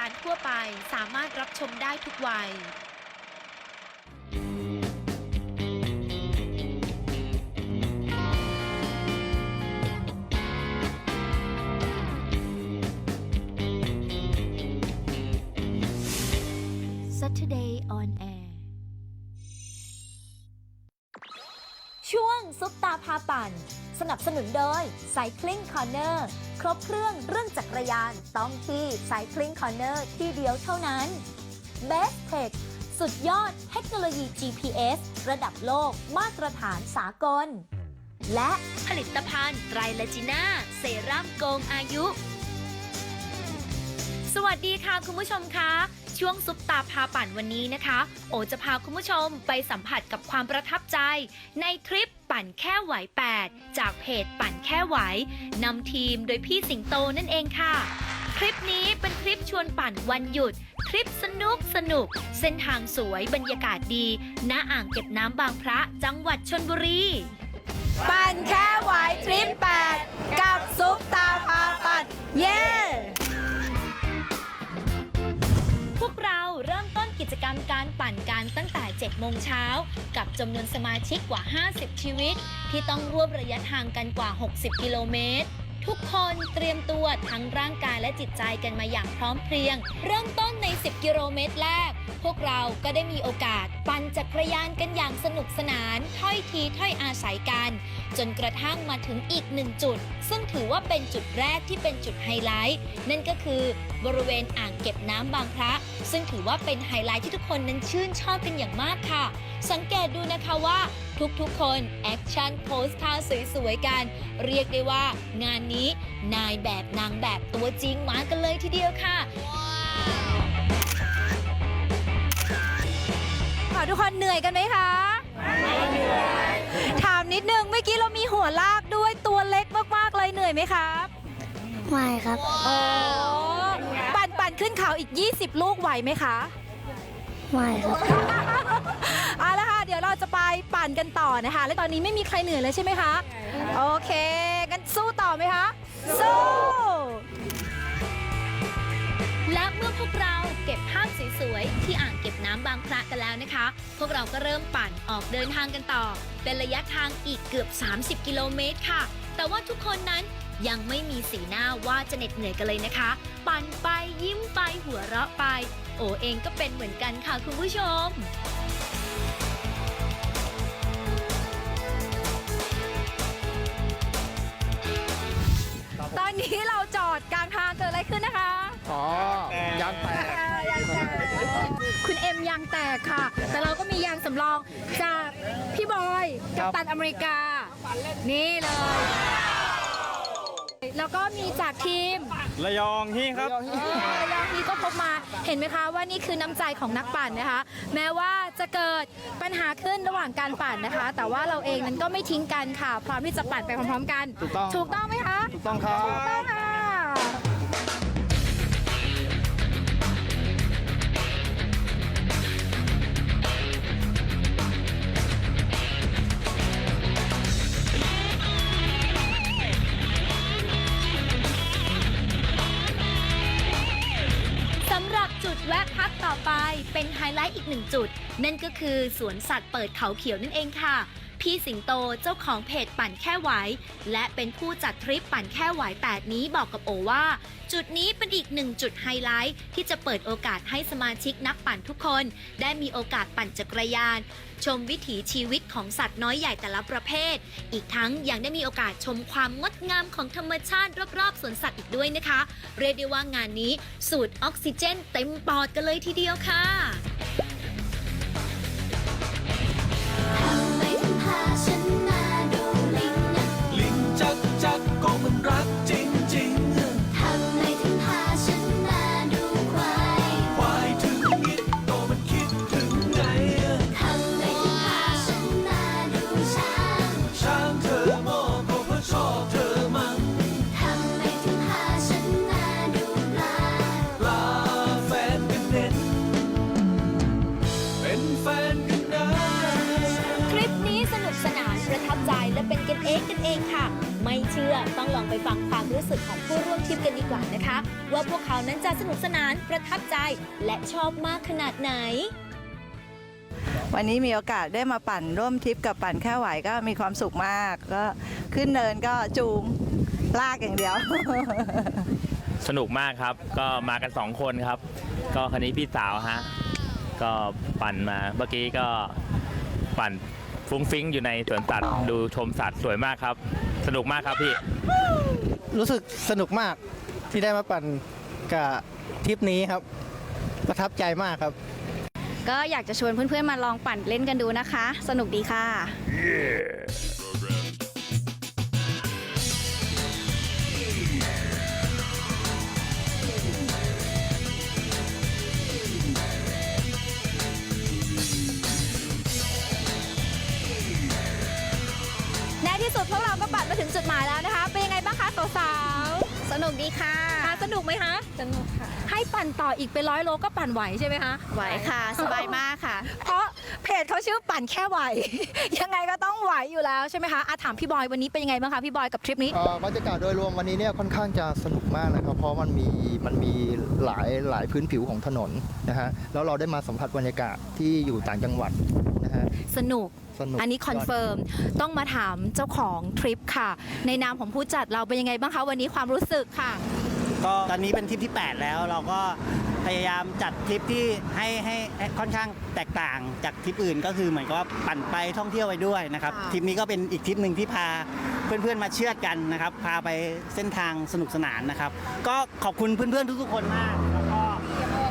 การทั่วไปสามารถรับชมได้ทุกวัย Saturday on Air ช่วงซุปตาพาปั่น สนับสนุนโดย Cycling Corner ครบเครื่องเรื่องจักรยานต้องที่ Cycling Corner ที่เดียวเท่านั้น Best Tech สุดยอดเทคโนโลยี GPS ระดับโลกมาตรฐานสากล และผลิตภัณฑ์ไตรลาจิน่าเซรั่มโกงอายุ สวัสดีค่ะคุณผู้ชมคะ ช่วงซุปตาพาปั่นวันนี้นะคะ โอจะพาคุณผู้ชมไปสัมผัสกับความประทับใจ ในทริปปั่นแค่ไหว 8 จากเพจปั่นแค่ไหวนำทีมโดยพี่สิงโตนั่นเองค่ะทริปนี้เป็นทริปชวนปั่นวันหยุด ทริปสนุกสนุก เส้นทางสวยบรรยากาศดี ณอ่างเก็บน้ำบางพระจังหวัดชนบุรี ปั่นแค่ไหวทริปแปดกับซุปตาพาปั่นเย้ จกรรมการปั่นกันตั้งแต่ 7 โมงเช้า กับจำนวนสมาชิกกว่า 50 ชีวิต ที่ต้องร่วมระยะทางกันกว่า 60 กิโลเมตร ทุกคนเตรียมตัวทั้งร่างกายและจิตใจกันมาอย่างพร้อมเพรียง เริ่มต้นใน 10 กิโลเมตรแรก พวกเราก็ได้มีโอกาส ปั่นจักรยานกันอย่างสนุกสนาน ถ้อยทีถ้อยอาศัยกัน จนกระทั่งมาถึงอีกหนึ่งจุด ซึ่งถือว่าเป็นจุดแรกที่เป็นจุดไฮไลท์ นั่นก็คือบริเวณอ่างเก็บน้ำบางพระ ซึ่งถือว่าเป็นไฮไลท์ที่ทุกคนนั้นชื่นชอบกันอย่างมากค่ะ สังเกตดูนะคะว่า ทุกๆ คนแอคชั่นโพสท่าสวยๆกัน เรียกได้ว่างานนี้นายแบบนางแบบตัวจริงมากันเลยทีเดียวค่ะขอทุกคนเหนื่อยกันไหมคะไม่เหนื่อยถามนิดนึงเมื่อกี้เรามีหัวลากด้วยตัวเล็กมากๆเลยเหนื่อยไหมครับไม่ครับโอ้ปั่นปั่นขึ้นเขาอีก 20 ลูกไหวไหมคะ ไม่ครับ จะไปปั่นกันต่อนะคะ และตอนนี้ไม่มีใครเหนื่อยเลยใช่ไหมคะ โอเคกันสู้ต่อไหมคะ สู้ และเมื่อพวกเราเก็บภาพสวยๆ ที่อ่างเก็บน้ำบางพระกันแล้วนะคะ พวกเราก็เริ่มปั่นออกเดินทางกันต่อ เป็นระยะทางอีกเกือบ 30 กิโลเมตรค่ะ แต่ว่าทุกคนนั้นยังไม่มีสีหน้าว่าจะเหน็ดเหนื่อยกันเลยนะคะ ปั่นไปยิ้มไปหัวเราะไป โอเองก็เป็นเหมือนกันค่ะคุณผู้ชม ตอนนี้เราจอดกลางทางเกิดอะไรขึ้นนะคะ อ๋อยางแตกคุณเอ็มยางแตกค่ะ แต่เราก็มียางสำรองจากพี่บอยกับตันอเมริกา นี่เลย แล้วก็มีจากทีม ระยองที่ครับระยองนี้ก็พบมาเห็นไหมคะว่านี่คือน้ำใจของนักปั่นนะคะ แม้ว่าจะเกิดปัญหาขึ้นระหว่างการปั่นนะคะ แต่ว่าเราเองนั้นก็ไม่ทิ้งกันค่ะพร้อมที่จะปั่นไปพร้อมๆกัน ถูกต้อง ถูกต้องไหมคะ ถูกต้องครับ ต้องค่ะสำหรับจุดแวะพักต่อไปเป็นไฮไลท์อีกหนึ่งจุด นั่นก็คือสวนสัตว์เปิดเขาเขียวนั่นเองค่ะ พี่สิงโตเจ้าของเพจปั่นแค่ไหว และเป็นผู้จัดทริปปั่นแค่ไหว8นี้บอกกับโอว่า จุดนี้เป็นอีกหนึ่งจุดไฮไลท์ที่จะเปิดโอกาสให้สมาชิกนักปั่นทุกคน ได้มีโอกาสปั่นจักรยาน ชมวิถีชีวิตของสัตว์น้อยใหญ่แต่ละประเภท อีกทั้งยังได้มีโอกาสชมความงดงามของธรรมชาติรอบๆสวนสัตว์อีกด้วยนะคะ เรียกได้ว่างานนี้สูดออกซิเจน เต็มปอดกันเลยทีเดียวค่ะ ว่าพวกเขานั้นจะสนุกสนานประทับใจและชอบมากขนาดไหน วันนี้มีโอกาสได้มาปั่นร่วมทริปกับปั่นแค่ไหวก็มีความสุขมากก็ขึ้นเนินก็จูงลากอย่างเดียว สนุกมากครับ ก็มากันสองคนครับ ก็คันนี้พี่สาวฮะก็ปั่นมาเมื่อกี้ก็ปั่นฟุ้งฟิ้งอยู่ในสวนสัตว์ดูชมสัตว์สวยมากครับ สนุกมากครับพี่ รู้สึกสนุกมากที่ได้มาปั่นกับทริปนี้ครับ ประทับใจมากครับ ก็อยากจะชวนเพื่อนๆมาลองปั่นเล่นกันดูนะคะ สนุกดีค่ะ ในที่สุดพวกเราก็ปั่นมาถึงจุดหมายแล้วนะคะ สนุกดีค่ะๆค่ะสนุกไหมคะ สนุกค่ะ ให้ปั่นต่ออีกเป็นร้อยโลก็ปั่นไหวใช่ไหมคะไหวค่ะ สบายมากค่ะ เพราะเพจเขาชื่อปั่นแค่ไหว ยังไงก็ต้องไหวอยู่แล้วใช่ไหมคะอาถามพี่บอยวันนี้เป็นยังไงบ้างคะพี่บอยกับทริปนี้ เอ่อบรรยากาศโดยรวมวันนี้เนี่ยค่อนข้างจะสนุกมากนะครับ เพราะมันมีมันมีหลายหลายพื้นผิวของถนนนะฮะแล้วเราได้มาสัมผัสบรรยากาศที่อยู่ต่างจังหวัดนะ ฮะ สนุก สนุก อันนี้คอนเฟิร์ม ต้องมาถามเจ้าของทริปค่ะ ในนามของผู้จัดเราเป็นยังไงบ้างคะวันนี้ความรู้สึกค่ะ ก็ตอนนี้เป็นทริปที่ 8 แล้วเราก็พยายามจัดทริปที่ให้ให้ให้ค่อนข้างแตกต่างจากทริปอื่น ก็คือเหมือนกับว่าปั่นไปท่องเที่ยวไปด้วยนะครับค่ะ ทริปนี้ก็เป็นอีกทริปหนึ่งที่พาเพื่อนๆมาเชื่อดกันนะครับ พาไปเส้นทางสนุกสนานนะครับ ก็ขอบคุณเพื่อนๆทุกๆคนมากแล้วก็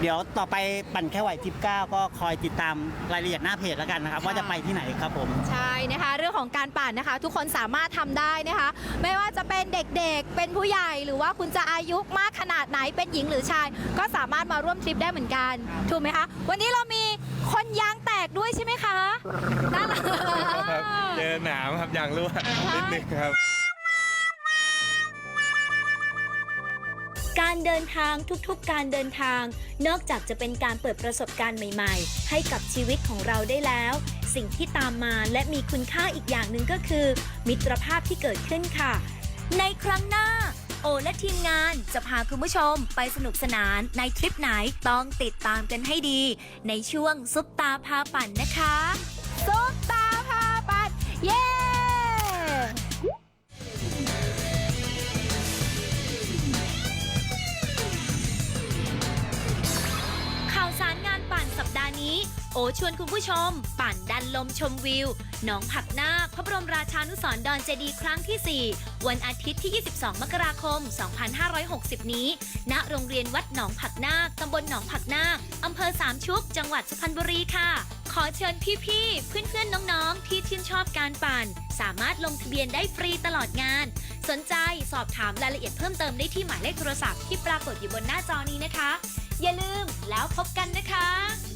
เดี๋ยวต่อไปปั่นแค่ไหวทริป9ก็คอยติดตามรายละเอียดหน้าเพจแล้วกันนะครับ ว่าจะไปที่ไหนครับผม ใช่นะคะ เรื่องของการปั่นนะคะ ทุกคนสามารถทำได้นะคะ ไม่ว่าจะเป็นเด็กๆ เป็นผู้ใหญ่หรือว่าคุณจะอายุมากขนาดไหนเป็นหญิงหรือชาย ก็สามารถมาร่วมทริปได้เหมือนกันถูกไหมคะ วันนี้เรามีคนยางแตกด้วยใช่ไหมคะน่ารัก ครับเจอหนามครับอย่างรั่วนิดนึงครับ การเดินทางทุกๆ การเดินทาง นอกจากจะเป็นการเปิดประสบการณ์ใหม่ๆ ให้กับชีวิตของเราได้แล้ว สิ่งที่ตามมาและมีคุณค่าอีกอย่างหนึ่งก็คือ มิตรภาพที่เกิดขึ้นค่ะ ในครั้งหน้า โอและทีมงานจะพาคุณผู้ชมไปสนุกสนานในทริปไหนต้องติดตามกันให้ดี ในช่วงซุปตาพาปั่นนะคะ โอชวนคุณผู้ชม ปั่นดันลมชมวิว หนองผักนาคพระบรมราชานุสรณ์ดอนเจดีครั้งที่ 4 วันอาทิตย์ที่ 22 มกราคม 2560 นี้ ณ โรงเรียนวัดหนองผักนาคตำบลหนองผักนาคอำเภอสามชุก จังหวัดสุพรรณบุรีค่ะ ขอเชิญพี่ๆ เพื่อนๆ น้องๆ ที่ชื่นชอบการปั่น สามารถลงทะเบียนได้ฟรีตลอดงาน สนใจสอบถามรายละเอียดเพิ่มเติมได้ที่หมายเลขโทรศัพท์ที่ปรากฏอยู่บนหน้าจอนี้นะคะ อย่าลืมแล้วพบกันนะคะ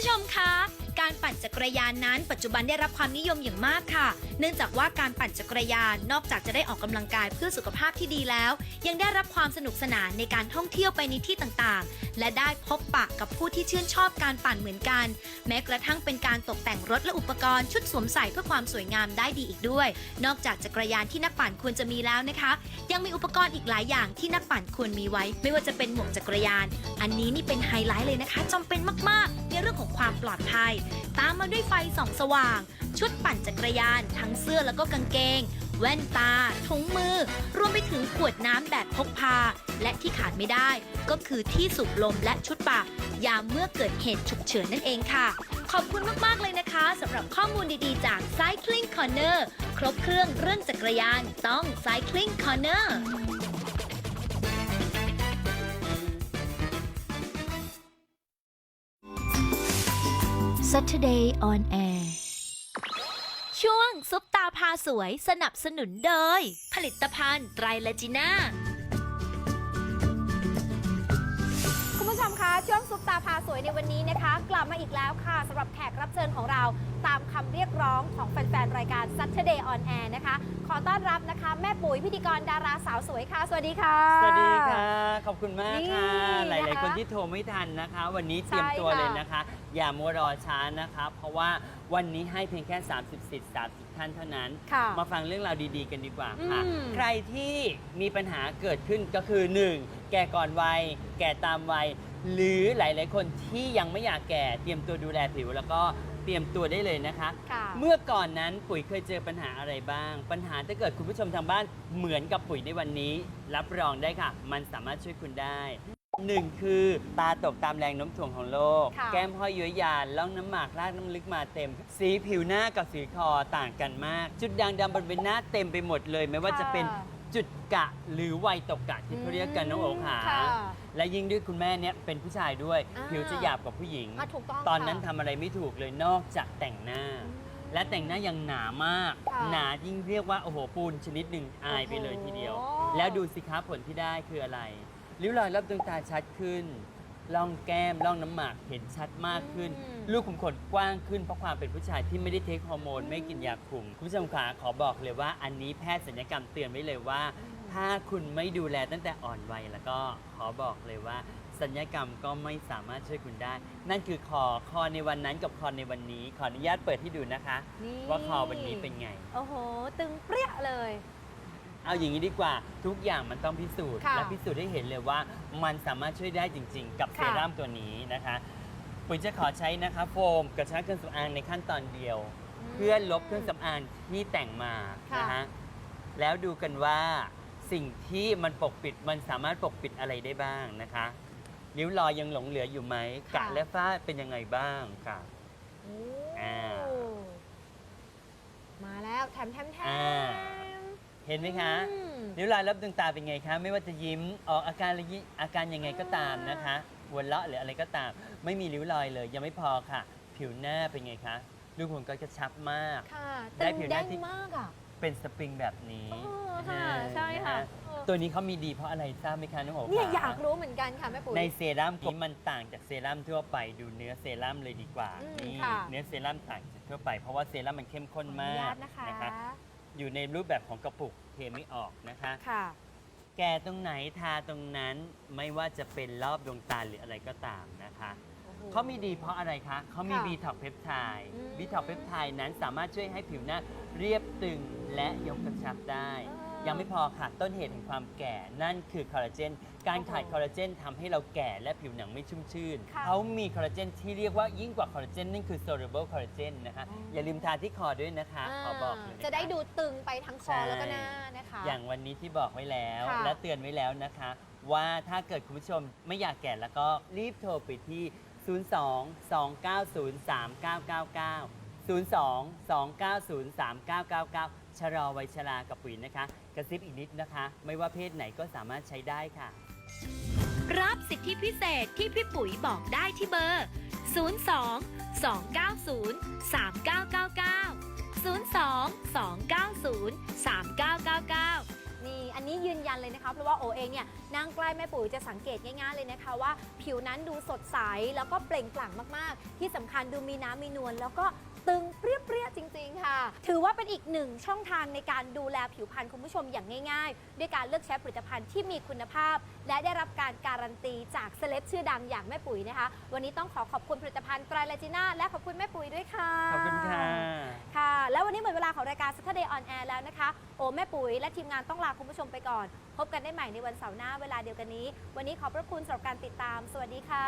ผู้ชมคะ การปั่นจักรยานนั้น ปัจจุบันได้รับความนิยมอย่างมากค่ะ เนื่องจากว่าการปั่นจักรยานนอกจากจะได้ออกกำลังกายเพื่อสุขภาพที่ดีแล้ว ยังได้รับความสนุกสนานในการท่องเที่ยวไปในที่ต่างๆ และได้พบปะกับผู้ที่ชื่นชอบการปั่นเหมือนกัน แม้กระทั่งเป็นการตกแต่งรถและอุปกรณ์ชุดสวมใส่เพื่อความสวยงามได้ดีอีกด้วย นอกจากจักรยานที่นักปั่นควรจะมีแล้วนะคะ ยังมีอุปกรณ์อีกหลายอย่างที่นักปั่นควรมีไว้ ไม่ว่าจะเป็นหมวกจักรยาน อันนี้นี่เป็นไฮไลท์เลยนะคะจำเป็นมากๆในเรื่องของความปลอดภัย ตามมาด้วยไฟส่องสว่าง ชุดปั่นจักรยาน ทั้งเสื้อแล้วก็กางเกง แว่นตา ถุงมือ รวมไปถึงขวดน้ำแบบพกพา และที่ขาดไม่ได้ ก็คือที่สูบลมและชุดปากยามเมื่อเกิดเหตุฉุกเฉินนั่นเองค่ะ ขอบคุณมาก ๆ เลยนะคะสำหรับข้อมูลดีๆ จาก Cycling Corner ครบเครื่องเรื่องจักรยานต้อง Cycling Corner Saturday on Air ช่วงซุปตาพาสวยสนับสนุนโดย ผลิตภัณฑ์ไตรลจีน่า คุณผู้ชมคะช่วงซุปตาพาสวยในวันนี้นะคะ กลับมาอีกแล้วค่ะสำหรับแขกรับเชิญของเราตามคำเรียกร้องของแฟนๆ รายการ Saturday on Air นะคะ ขอต้อนรับนะคะ แม่ปุ๋ยพิธีกรดาราสาวสวยค่ะ สวัสดีค่ะ สวัสดีค่ะ ขอบคุณมากค่ะ นี่หลาย นะคะๆ คนที่โทรไม่ทันนะคะ วันนี้เตรียมใช่ตัวค่ะเลยนะคะ อย่ามัวรอช้านะคะ เพราะว่าวันนี้ให้เพียงแค่ 30สิทธิ์30 ท่านเท่านั้น ค่ะมาฟังเรื่องราวดีๆ กันดีกว่าค่ะ อืมใครที่มีปัญหาเกิดขึ้นก็คือ 1. แก่ก่อนวัย แก่ตามวัย หรือหลาย ๆ คนที่ยังไม่อยากแก่เตรียมตัวดูแลผิว แล้วก็เตรียมตัวได้เลยนะคะ ค่ะ เมื่อก่อนนั้นปุ๋ยเคยเจอปัญหาอะไรบ้าง ปัญหาถ้าเกิดคุณผู้ชมทางบ้านเหมือนกับปุ๋ยในวันนี้ รับรองได้ค่ะ มันสามารถช่วยคุณได้หนึ่งคือตาตกตามแรงโน้มถ่วงของโลก ค่ะ แก้มห้อยย้อยยานล่องน้ำหมากลากน้ำลึกมาเต็ม สีผิวหน้ากับสีคอต่างกันมาก จุดด่างดำบนใบหน้าเต็มไปหมดเลย ไม่ว่าจะเป็นค่ะจุดกะหรือวัยตกกะที่เขาเรียกกันน้องโอ๋ขา ค่ะ และยิ่งด้วยคุณแม่เนี่ยเป็นผู้ชายด้วย อ่าผิวจะหยาบกว่าผู้หญิง อะถูกต้องตอนนั้นค่ะทำอะไรไม่ถูกเลยนอกจากแต่งหน้า และแต่งหน้ายังหนามาก ค่ะหนายิ่งเรียกว่าโอ้โหปูนชนิดหนึ่งอายไปเลยทีเดียว โอ้โห แล้วดูสิครับผลที่ได้คืออะไรริ้วรอยรอบดวงตาชัดขึ้นล่องแก้มล่องน้ำหมากเห็นชัดมากขึ้น อืม ลูกขุมขนกว้างขึ้นเพราะความเป็นผู้ชายที่ไม่ได้เทคฮอร์โมน ไม่กินยาคุม คุณผู้ชมขาขอบอกเลยว่าอันนี้แพทย์ศัลยกรรมเตือนไว้เลยว่า ถ้าคุณไม่ดูแลตั้งแต่อ่อนวัยแล้วก็ขอบอกเลยว่า สัญญกรรมก็ไม่สามารถช่วยคุณได้ นั่นคือคอคอในวันนั้นกับคอในวันนี้ ขออนุญาตเปิดให้ดูนะคะ นี่ ว่าคอวันนี้เป็นไง โอ้โห ตึงเปรี้ยเลย เอาอย่างนี้ดีกว่าทุกอย่างมันต้องพิสูจน์ค่ะและพิสูจน์ให้เห็นเลยว่ามันสามารถช่วยได้จริง ๆ กับเซค่ะ รั่มตัวนี้นะคะปุ๋ยจะขอใช้นะคะโฟมกระชับเครื่องสำอางในขั้นตอนเดียวเพื่อลบเครื่องสำอางที่แต่งมาค่ะ นะฮะแล้วดูกันว่า สิ่งที่มันปกปิดมันสามารถปกปิดอะไรได้บ้างนะคะริ้วรอยยังหลงเหลืออยู่ไหมกระและฝ้าเป็นยังไงบ้างค่ะ โอ้อ่ามาแล้วแถมแถมแถอ่า มเห็นไหมคะ อืมริ้วรอยรับดวงตาเป็นไงคะไม่ว่าจะยิ้มออกอาการอะไรยิ้มอาการยังไงก็ตามนะคะหัวเราะหรืออะไรก็ตาม ไม่มีริ้วรอยเลย ยังไม่พอค่ะ ผิวหน้าเป็นไงคะรูขุมขนกระชับมาก ค่ะได้ตึงผิวหแดน้างที่ มากอะ เป็นสปริงแบบนี้เออค่ะใช่ค่ะนฮตัวนี้เขามีดีเพราะอะไรทราบไหมคะน้องโอ๋เนี่ยคะอยากรู้เหมือนกันค่ะแม่ปุ๋ย ในเซรั่มนี้มันต่างจากเซรั่มทั่วไปดูเนื้อเซรั่มเลยดีกว่าอืมนี่ค่ะ เนื้อเซรั่มต่างจากทั่วไปเพราะว่าเซรั่มมันเข้มข้นขออมานุญกาตนะคะอยู่ในรูปแบบของกระปุกเทไม่ออกนะคะ ค่ะ แกตรงไหนทาตรงนั้นไม่ว่าจะเป็นรอบดวงตาหรืออะไรก็ตามนะคะโอ้โห เขามีดีเพราะอะไรคะ เขามีค่ะบีท็อกเพปไทด์อืมบีท็อกเพปไทด์นั้นสามารถช่วยให้ผิวหน้าเรียบตึงและยกกระชับได้ อ่ายัยังไม่พอค่ะ ต้นเหตุแห่งความแก่ นั่นคือคอลลาเจน การโอ้โหขาดคอลลาเจนทำให้เราแก่และผิวหนังไม่ชุ่มชื่น ค่ะ เขามีคอลลาเจนที่เรียกว่ายิ่งกว่าคอลลาเจนนั่นคือโซลูเบิลคอลลาเจนนะคะอ๋อออย่าลืมทาที่คอด้วยนะคะ ขอบอกเลยนค จะได้ดูตึงไปทั้งคอใช่ แล้วก็หน้านะคะ อย่างวันนี้ที่บอกไว้แล้ว ค่ะ และเตือนไว้แล้วนะคะ ว่าถ้าเกิดคุณผู้ชมไม่อยากแก่แล้วก็รีบโทรไปที่ 02 290 3999 02 290 3999 ชะลอวัยชรากับปุ๋ยนะคะ กระซิบอีกนิดนะคะ ไม่ว่าเพศไหนก็สามารถใช้ได้ค่ะ รับสิทธิพิเศษที่พี่ปุ๋ยบอกได้ที่เบอร์ 02 290 3999 02 290 3999 อันนี้ยืนยันเลยนะคะเพราะว่าโอเองเนี่ยนั่งใกล้แม่ปุ๋ยจะสังเกตง่ายๆเลยนะคะว่า ผิวนั้นดูสดใสแล้วก็เปล่งปลั่งมากๆ ที่สำคัญดูมีน้ำมีนวลแล้วก็ ตึงเปรี้ยๆจริง ๆ ค่ะ ถือว่าเป็นอีกหนึ่งช่องทางในการดูแลผิวพรรณคุณผู้ชมอย่างง่าย ๆ ด้วยการเลือกใช้ผลิตภัณฑ์ที่มีคุณภาพ และได้รับการการันตีจากเซเลบชื่อดังอย่างแม่ปุ๋ยนะคะ วันนี้ต้องขอขอบคุณผลิตภัณฑ์ไตรลาจิน่าและขอบคุณแม่ปุ๋ยด้วยค่ะ ขอบคุณค่ะ ค่ะ แล้ววันนี้หมดเวลาของรายการ Saturday on Air แล้วนะคะ โอแม่ปุ๋ยและทีมงานต้องลาคุณผู้ชมไปก่อน พบกันได้ใหม่ในวันเสาร์หน้าเวลาเดียวกันนี้ วันนี้ขอบพระคุณสำหรับการติดตาม สวัสดีค่ะ